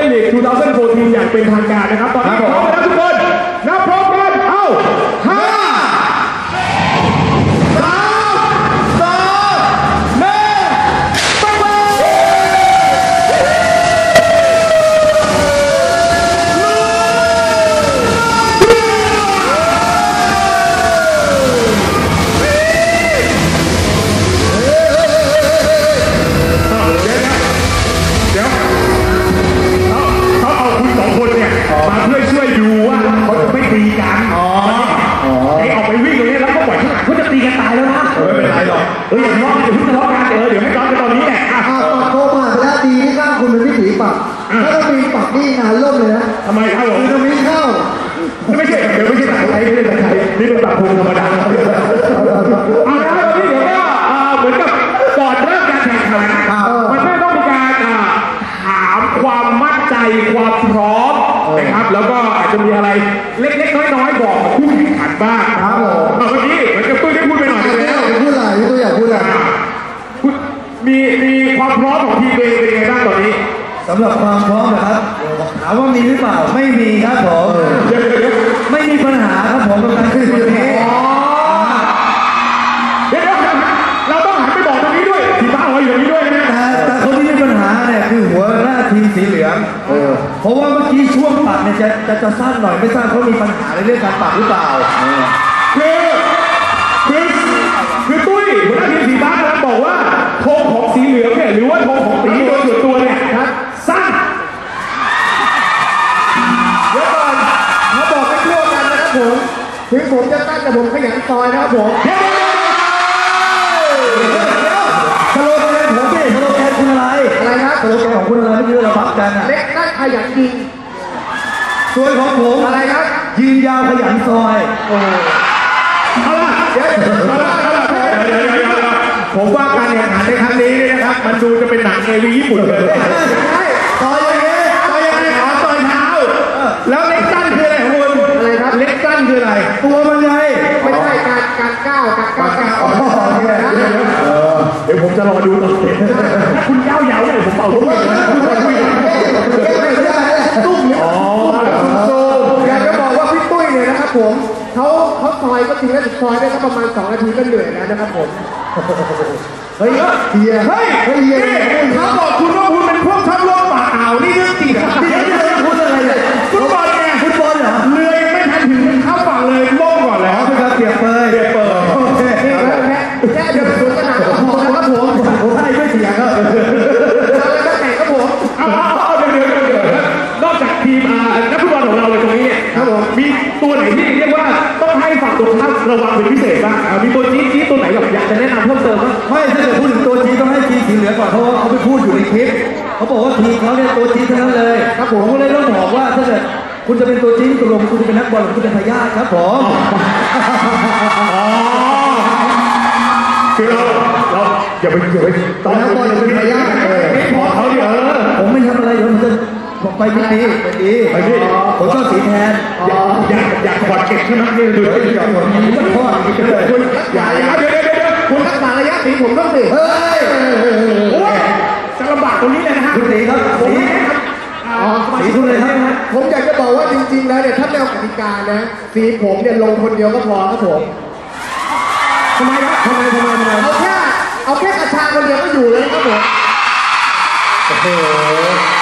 การแข่งขัน AF Champions League 2014อย่างเป็นทางการนะครับ ตอนนี้ครับพผมร้อมกันแล้วทุกคนนับพร้อมกัน เอ้า ช่หนังไทยไม่ใช่หนังไทยนี่เป็นแบบพงธรรมดาเอาละครับวันนี้เดี๋ยวก็อ่าเหมือนกับก่อนเริ่มการแข่งขันมันก็ต้องมีการอ่าถามความมั่นใจความพร้อมนะครับ แล้วก็อาจจะมีอะไรเล็กๆน้อยๆบอกกับผู้แข่งขันบ้างครับผมอ่าเมื่อกี้เหมือนกับตุ้ยได้พูดไปหน่อยแล้ว พูดอะไรพี่ตัวอยากพูดอะไร มีมีความพร้อมของทีมเองเป็นยังไงบ้างตอนนี้ สำหรับความพร้อมนะครับถามว่ามีหรือเปล่าไม่มีครับผมเดี๋ยวเดี๋ยวเดี๋ยวไม่มีปัญหาครับผมกับการขึ้นวันนี้เดี๋ยวเดี๋ยวเราต้องหันไปบอกตรงนี้ด้วยสีฟ้าเราอยู่ตรงนี้ด้วยนะแต่แต่คนที่มีปัญหาเนี่ยคือหัวหน้าทีมสีเหลืองเพราะว่าเมื่อกี้ช่วงปัดเนี่ยจะจะจะสั้นหน่อยไม่ทราบเขามีปัญหาในเรื่องการปัดหรือเปล่า ถึงผมจะตั้งแต่ผมขยันซอยนะครับผมเดี๋ยวเดี๋ยวเดี๋ยวเดี๋ยวสโลแกนผมพี่สโลแกนคุณอะไรอะไรครับสโลแกนของคุณอะไรไม่รู้เราบัฟกันอะเล็กนั่นขยันยิงส่วนของผมอะไรครับยืนยาวขยันซอยเอาละเดี๋ยวเอาละเอาละเดี๋ยวเดี๋ยวเดี๋ยวผมว่าการแข่งขันในครั้งนี้เนี่ยนะครับ มันดูจะเป็นหนังเอวีญี่ปุ่นเลย นคืออะไร ตัวมันไงไม่ใช่การการก้าวการก้าวการอ๋อเนี่ยนะเดี๋ยวผมจะรอดูตอนเด็กคุณยาวยาวเลยผมเป่าทุกอย่างนะคุณคุยกันตุ้มเนี่ยอ๋ออยากจะบอกว่าพี่ตุ้ยเนี่ยนะครับผมเขาเขาซอยก็จริงแล้วแต่ซอยได้แค่ประมาณ2นาทีก็เหนื่อยแล้วนะครับผม เฮ้ยเฮียเฮ้ยเฮ้ย ที่เรียกว่าต้องให้ฝั่งตรงข้ามระวังเป็นพิเศษบ้างอ่ามีตัวจี๊ดจี๊ดตัวไหนแบบอยากจะแนะนำเพิ่มเติมบ้างไม่ถ้าเกิดพูดถึงตัวจีนต้องให้ทีมสีเหลืองก่อนเพราะว่าเขาไปพูดอยู่ในคลิปเขาบอกว่าทีมเขาเนี่ยตัวจีนทั้งนั้นเลยครับผมก็เลยต้องบอกว่าถ้าเกิดคุณจะเป็นตัวจีนตกลงคุณจะเป็นนักบอลหรือคุณเป็นทายาทครับผมอ๋อคือเราเราอย่าไปอย่าไปตอนนักบอลเป็นพยาเไปไม่ดีไปดีไปดิผมชอบสีแทนอยากอยากอยากขอดเก็บใช่ไหมนี่ดูเฮ้ยอย่าผมผมจะทอดอีกเลยคุณอย่าอย่าเดี๋ยวเดี๋ยวเดี๋ยวคุณรักษาระยะสีผมต้องสิเฮ้ยโอ้ยจะลำบากตรงนี้เลยนะฮะคุณสีครับผมสีไม่ให้ครับอ๋อสีคุณเลยครับผมอยากจะบอกว่าจริงๆแล้วเนี่ยถ้าแนวกติกานะสีผมเนี่ยลงคนเดียวก็พอครับผมทำไมครับทำไมทำไมทำไมเอาแค่เอาแค่กระชาคนเดียวก็อยู่เลยครับผมโอ้โห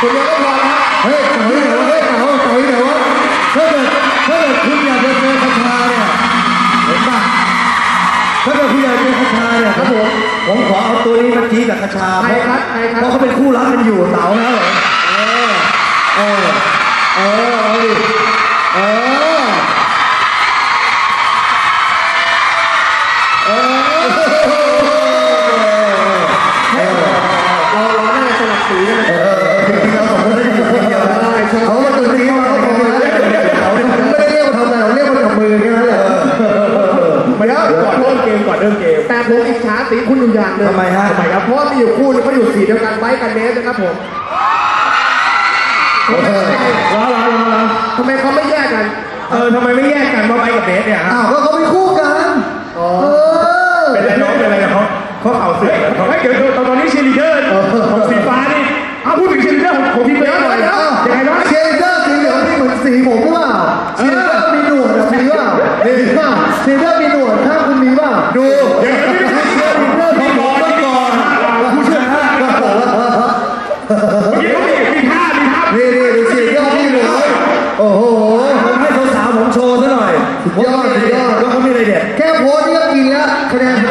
คนเดียวก็พอแล้วเฮ้ยเฮ้ยเฮ้ยเฮ้ยเฮ้ยเฮ้ยเฮ้ยถ้าเกิดถ้าเกิดคุณอยากจะเจอคาชาเนี่ยเห็นป่ะถ้าเกิดคุณอยากเจอคาชาเนี่ยครับผมผมขอเอาตัวนี้มาจี้กับคาชาเพราะเพราะเขาเป็นคู่รักกันอยู่เต๋าแล้วเหรอเออเออเออเอาดิเออเอ เพราะว่ามีอยู่คู่นึงเขาอยู่สีเดียวกันไว้กันเนสนะครับผมรอรอรอรอทำไมเขาไม่แยกกัน เออทำไมไม่แยกกันว่าไปกับเบสเนี่ยฮะ อ้าวก็เขาเป็นคู่ อ้โหผมให้สาวๆผมโชว์ซะหน่อยสุดยอดสุดยอดว่าเขามีอะไรเด็ดแค่โพสต์นี่ก็กินแล้วคะแนน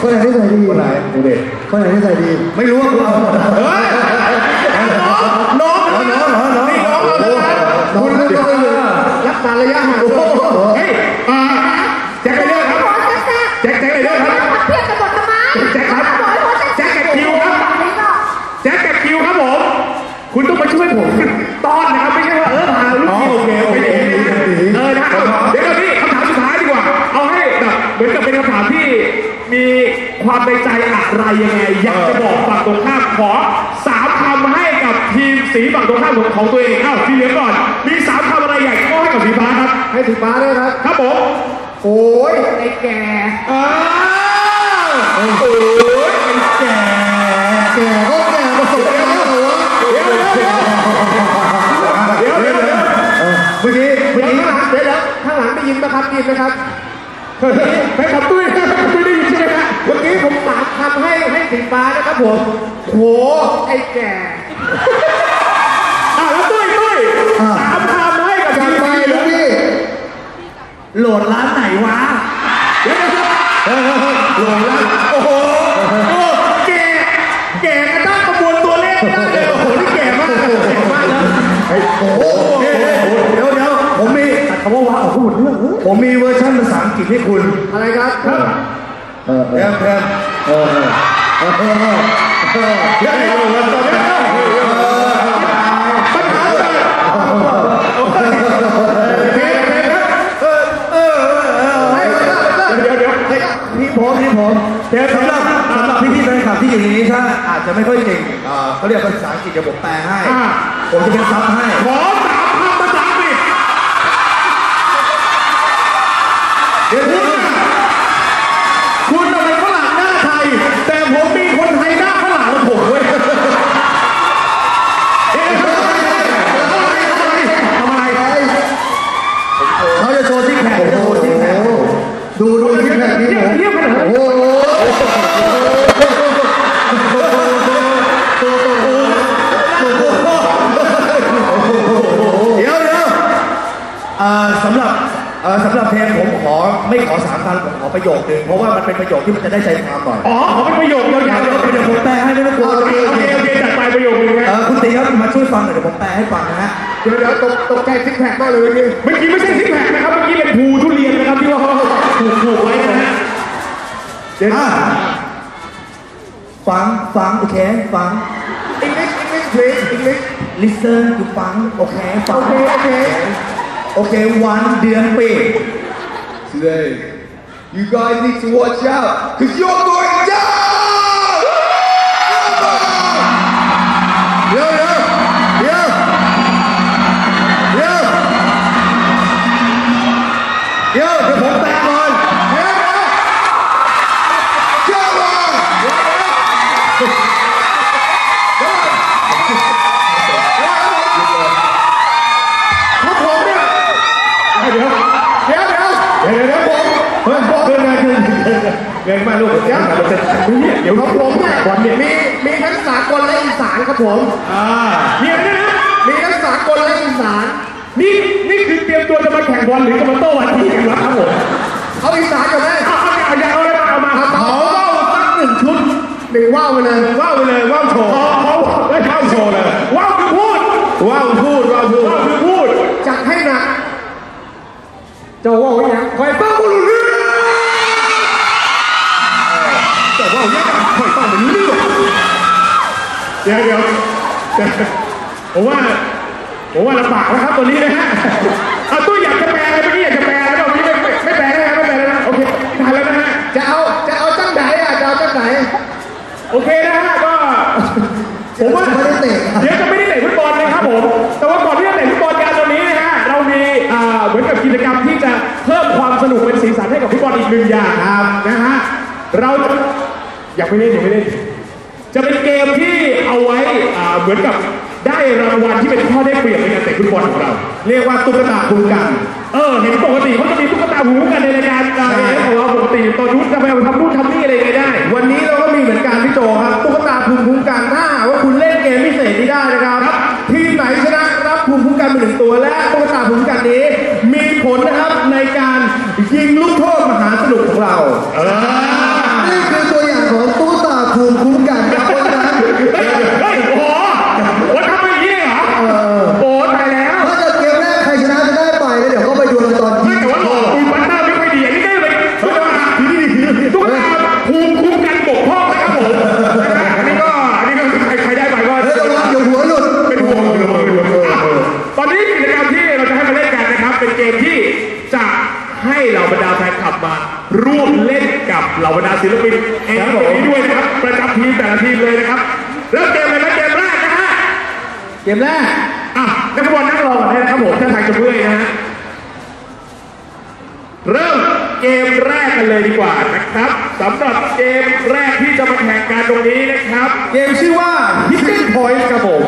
คนไหนคนไหนที่ใส่ดีคนไหนดูดิคนไหนที่ใส่ดีไม่รู้ว่าคุณเอาเฮ้ยน้องน้องน้องน้องน้องนี่น้องเราเลยนะน้องนั่นก็ไม่เลยรักษาระยะห่างเฮ้ยอ่าแจ็คไรเดอร์ครับแจ็คแจ็คไรเดอร์ครับเพียงกันหมดทำไมแจ็คครับแจ็คกับคิวครับแจ็คกับคิวครับผมคุณต้องมาช่วยผมต้อนนะครับไม่ใช่ว่าเออพาลูกคิวโอเคโอเความในใจอะไรยังไง อยากจะบอกฝั่งตรงข้ามขอสามคำให้กับทีมสีฝั่งตรงข้ามของของตัวเองอ้าวสีเหลืองก่อน มีสามคำอะไรอยากจะมอบให้กับสีฟ้าครับ ให้สีฟ้าด้วยครับ ครับผมโอ้ยไอ้แกอ้าวโอ้ยไอ้แก่แก่ก็แก่ประสบการณ์เหรอวะเดี๋ยวเดี๋ยวเดี๋ยวเดี๋ยวเดี๋ยวเดี๋ยวเมื่อกี้เมื่อข้างกี้หลังเดี๋ยวเดี๋ยวข้างหลังได้ยินไหมครับได้ยินไหมครับไปขับตุ้ยตุ้ย สีฟ้านะครับผมโหไอ้แก่อะแล้วตุ้ยตุ้ยสามคำให้กับจัทีดมไปสีเหลืแล้อวงพี่ โหลดร้านไหนวะเดี๋ยวเดี๋ยวเดี๋ยวโหลดร้านโอ้โหโอ้แก่แก่กระตั้งกระบวนตัวเลขได้เลยโอ้โหนี่แก่มากเลยแก่มากนะโอ้โหเดี๋ยวเดี๋ยวผมมีคำว่าว้าวของหมดเรื่องผมมีเวอร์ชันภาษาอังกฤษให้คุณอะไรครับ เออเอแพอมแพมเออเออเออเดี๋ยวเดี๋ยวเดี๋ยวเดี๋ยวเดี๋ยวปัญหาเลยเดี๋ยวเดี๋ยวนี่ผมนี่ผมเดี๋ยวสำหรับสำหรับพี่พี่ๆแฟนคลับที่อยู่ในนี้ถ้าอาจจะไม่ค่อยเก่งอ่าเขาเรียกภาษาอังกฤษเดี๋ยวผมแปลให้ ผมจะเป็นซับให้ ขอสาม อประโยคหนึ่งเพราะว่ามันเป็นประโยคที่มันจะได้ใจความหน่อยอ๋อขอเป็นประโยคยาวๆเดี๋เดี๋ยยววเดี๋ยวผมแปลให้ไม่ต้องกลัวโอเคโอเคโอเคจัดไปประโยคนึงเอนะอคุณตีครับมาช่วยฟังหน่อยเดี๋ยวผมแปลให้ฟังนะฮะเดี๋ยวเดี๋ยวตกตกใจซิกแพคมากเลยเมื่อกี้เมื่อกี้ไม่ใช่ซิกแพคนะครับเมื่อกี้เป็นภูทุเรียนนะครับที่ว่าเขาผูกผูกไว้นะฮะเดี๋ยวนะฟังฟังโอเคฟัง English English please English listen อยู่ฟังโอเคฟังโอเคโอเค โอเควันเดือนปี Today you guys need to watch out cause you're going down นมาลูกเดี๋ยวเดี๋ยวของผมเนี่ยบอลเนี่ยมีมีทั้งสากลและอีสานครับผมอ่าเนี่ยนะมีทั้งสากลและอีสานนี่นี่คือเตรียมตัวจะมาแข่งบอลหรือจะมาโต้วันทีกันวะครับผมเอาอีสานก่อนไหมเอาเอาเอาเอาเอามาเอามาครับเอาว่าวสักหนึ่งชุดหนึ่งว่าวไปเลยว้าวไปเลยว้าวโชว์เขาไม่ว้าวโชว์เลยว้าวคือพูดว้าวพูดว้าวพูดว้าวคือพูดจัดให้หนักจ้าว่าวไว้ยังคอยต้ แยกกันปอยต่อไปนี้ไม่หรอกเดี๋ยวเดี๋ยวผมว่าผมว่าลำบากนะครับตัวนี้นะฮะเอาตู้อยากจะแปลอะไรไม่อยากจะแปลอะไรไม่ไม่ไม่แปลได้ไม่แปลแล้วนะโอเคทันแล้วนะฮะจะเอาจะเอาตั้งไหนอะจะเอาตั้งไหนโอเคนะฮะก็ผมว่าเดี๋ยวจะไม่ได้เตะฟุตบอลนะครับผมแต่ว่าก่อนที่จะเตะฟุตบอลกันตอนนี้นะฮะเรามีอ่าเหมือนกับกิจกรรมที่จะเพิ่มความสนุกเป็นสีสันให้กับฟุตบอลอีกหนึ่งอย่างนะฮะเรา อยากไม่เล่นอยากไม่เล่น จะเป็นเกมที่เอาไว้อ่าเหมือนกับได้รางวัลที่เป็นข้อได้เปรียบในการเตะฟุตบอลของเรา เรียกว่าตุ๊กตาคุ้มกัน เออเห็นปกติเขาจะมีตุ๊กตาหูกันในรายการการเองของเราปกติตอนนู้นจะไปเอาทำนู่น กับเหล่าบรรดาศิลปินเองแบบนี้ด้วยนะครับ ประจำทีมแต่ละทีมเลยนะครับเริ่มเกมเลยนะเกมแรกนะฮะเกมแรกอะนักฟุตบอลนั่งรอก่อนได้นะครับผมถ้าทางจะเมื่อยนะฮะเริ่มเกมแรกกันเลยดีกว่านะครับสำหรับเกมแรกที่จะมาแข่งกันตรงนี้นะครับ เกมชื่อว่า Hitting Point ครับผม